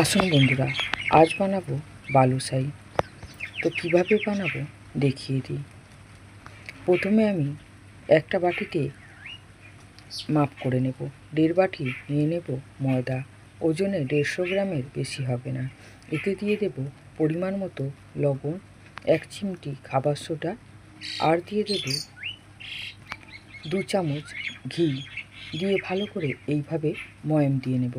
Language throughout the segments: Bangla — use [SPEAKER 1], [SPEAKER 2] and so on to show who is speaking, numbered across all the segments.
[SPEAKER 1] আসুন বন্ধুরা, আজ বানাবো বালুশাই তো কীভাবে বানাবো দেখিয়ে দিই। প্রথমে আমি একটা বাটিতে মাপ করে নেব। দেড় বাটি নিয়ে নেব ময়দা। ওজনে দেড়শো গ্রামের বেশি হবে না। এতে দিয়ে দেব পরিমাণ মতো লবণ, এক চিমটি খাবার সোডা, আর দিয়ে দেব দু চামচ ঘি। দিয়ে ভালো করে এইভাবে ময়াম দিয়ে নেব।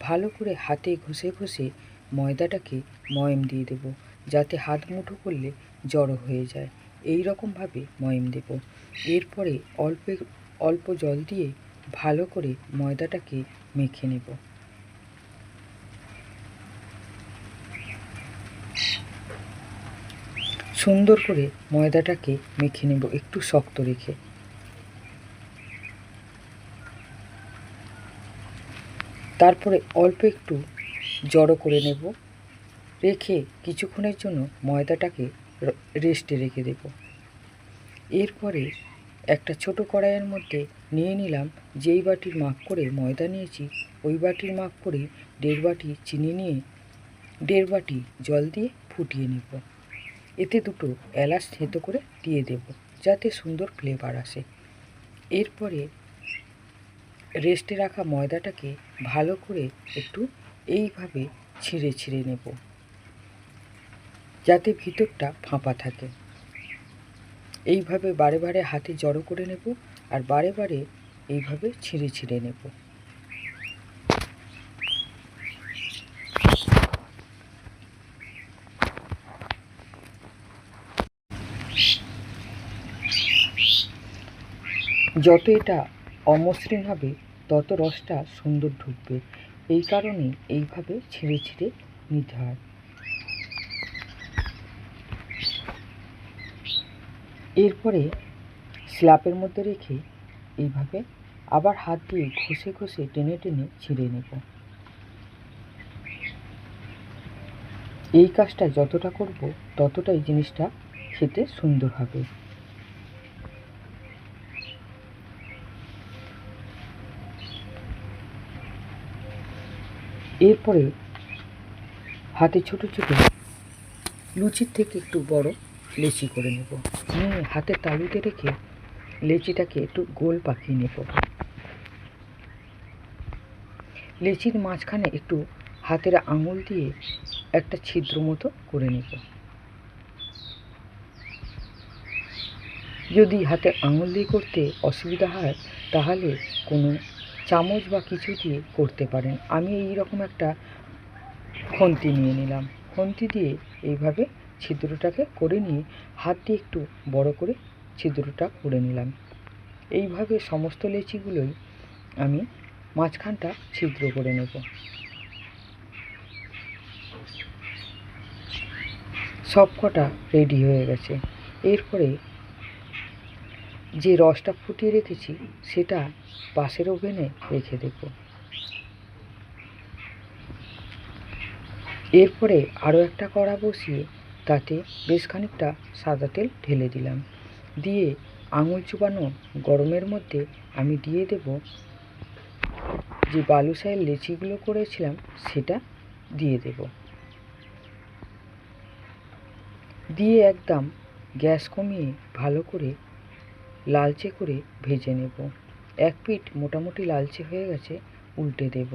[SPEAKER 1] ভালো করে হাতে ঘষে ঘষে ময়দাটাকে ময়াম দিয়ে দেব, যাতে হাত মুঠো করলে জড়ো হয়ে যায়। এই রকমভাবে ময়াম দেব। এরপরে অল্প অল্প জল দিয়ে ভালো করে ময়দাটাকে মেখে নেব। সুন্দর করে ময়দাটাকে মেখে নেব, একটু শক্ত রেখে। তারপরে অল্প একটু জড়ো করে নেব। রেখে কিছুক্ষণের জন্য ময়দাটাকে রেস্টে রেখে দেব। এরপরে একটা ছোট কড়াইয়ের মধ্যে নিয়ে নিলাম যেই বাটির মাপ করে ময়দা নিয়েছি, ওই বাটির মাপ করে দেড় বাটি চিনি নিয়ে দেড় বাটি জল দিয়ে ফুটিয়ে নেব। এতে দুটো এলাচ থেঁতো করে দিয়ে দেব যাতে সুন্দর ফ্লেভার আসে। এরপরে রেস্টে রাখা ময়দাটাকে ভালো করে একটু এইভাবে ছিঁড়ে ছিঁড়ে নেব, যাতে ভিতরটা ফাঁপা থাকে। এইভাবে বারে বারে হাতে জড়ো করে নেব আর বারে বারে এইভাবে ছিঁড়ে ছিঁড়ে নেব। যত এটা অমসৃণ হবে তত রসটা সুন্দর ঢুকবে। এই কারণে এইভাবে ছিঁড়ে ছিঁড়ে নিতে হয়। এরপরে স্ল্যাপের মধ্যে রেখে এইভাবে আবার হাত দিয়ে ঘষে ঘষে টেনে টেনে ছিঁড়ে নেব। এই কাজটা যতটা করব ততটাই জিনিসটা খেতে সুন্দর হবে। এরপরে হাতে ছোট ছোট লুচির থেকে একটু বড় লেচি করে নেব। নিয়ে হাতে তালুতে রেখে লেচিটাকে একটু গোল পাকিয়ে নেব। লেচির মাঝখানে একটু হাতের আঙুল দিয়ে একটা ছিদ্র মতো করে নেব। যদি হাতে আঙুল দিয়ে করতে অসুবিধা হয়, তাহলে কোনো চামচ বা কিছু দিয়ে করতে পারেন। আমি এই রকম একটা খন্তি নিয়ে নিলাম। খন্তি দিয়ে এইভাবে ছিদ্রটাকে করে নিয়ে হাত দিয়ে একটু বড় করে ছিদ্রটা করে নিলাম। এইভাবে সমস্ত লেচিগুলোই আমি মাঝখানটা ছিদ্র করে নেব। সবকটা রেডি হয়ে গেছে। এরপরে যে রসটা ফুটিয়ে রেখেছি, সেটা পাশের ওভেনে রেখে দেব। এরপরে আরও একটা কড়া বসিয়ে তাতে বেশ খানিকটা সাদা তেল ঢেলে দিলাম। দিয়ে আঙুল চুবানো গরমের মধ্যে আমি দিয়ে দেব যে বালুশাহের লেচিগুলো করেছিলাম, সেটা দিয়ে দেব। দিয়ে একদম গ্যাস কমিয়ে ভালো করে লালচে করে ভেজে নেব। এক পিঠ মোটামুটি লালচে হয়ে গেছে, উল্টে দেব।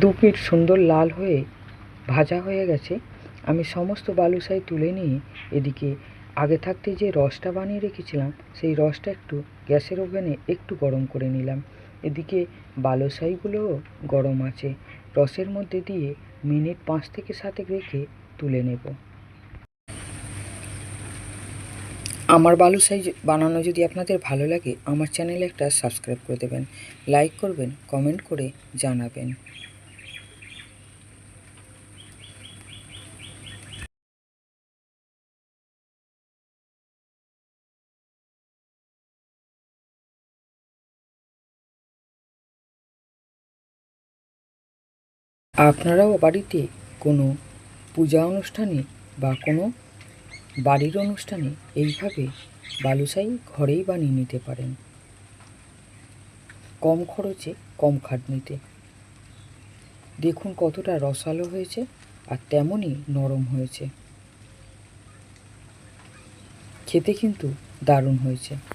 [SPEAKER 1] দু পিঠ সুন্দর লাল হয়ে ভাজা হয়ে গেছে। আমি সমস্ত বালুশাই তুলে নিয়ে এদিকে আগে থাকতে যে রসটা বানিয়ে রেখেছিলাম, সেই রসটা একটু গ্যাসের ওভেনে একটু গরম করে নিলাম। এদিকে বালুশাইগুলোও গরম আছে। রসের মধ্যে দিয়ে মিনিট পাঁচ থেকে সাতেক রেখে তুলে নেব। আমার বালুশাই য- বানানো যদি আপনাদের ভালো লাগে, আমার চ্যানেলে একটা সাবস্ক্রাইব করে দেবেন। লাইক করবেন, কমেন্ট করে জানাবেন। আপনারাও বাড়িতে কোনো পূজা অনুষ্ঠানে বা কোনো বাড়ির অনুষ্ঠানে এইভাবে বালুশাহী ঘরেই বানিয়ে নিতে পারেন। কম খরচে, কম খাটনিতে। দেখুন কতটা রসালো হয়েছে আর তেমনই নরম হয়েছে। খেতে কিন্তু দারুণ হয়েছে।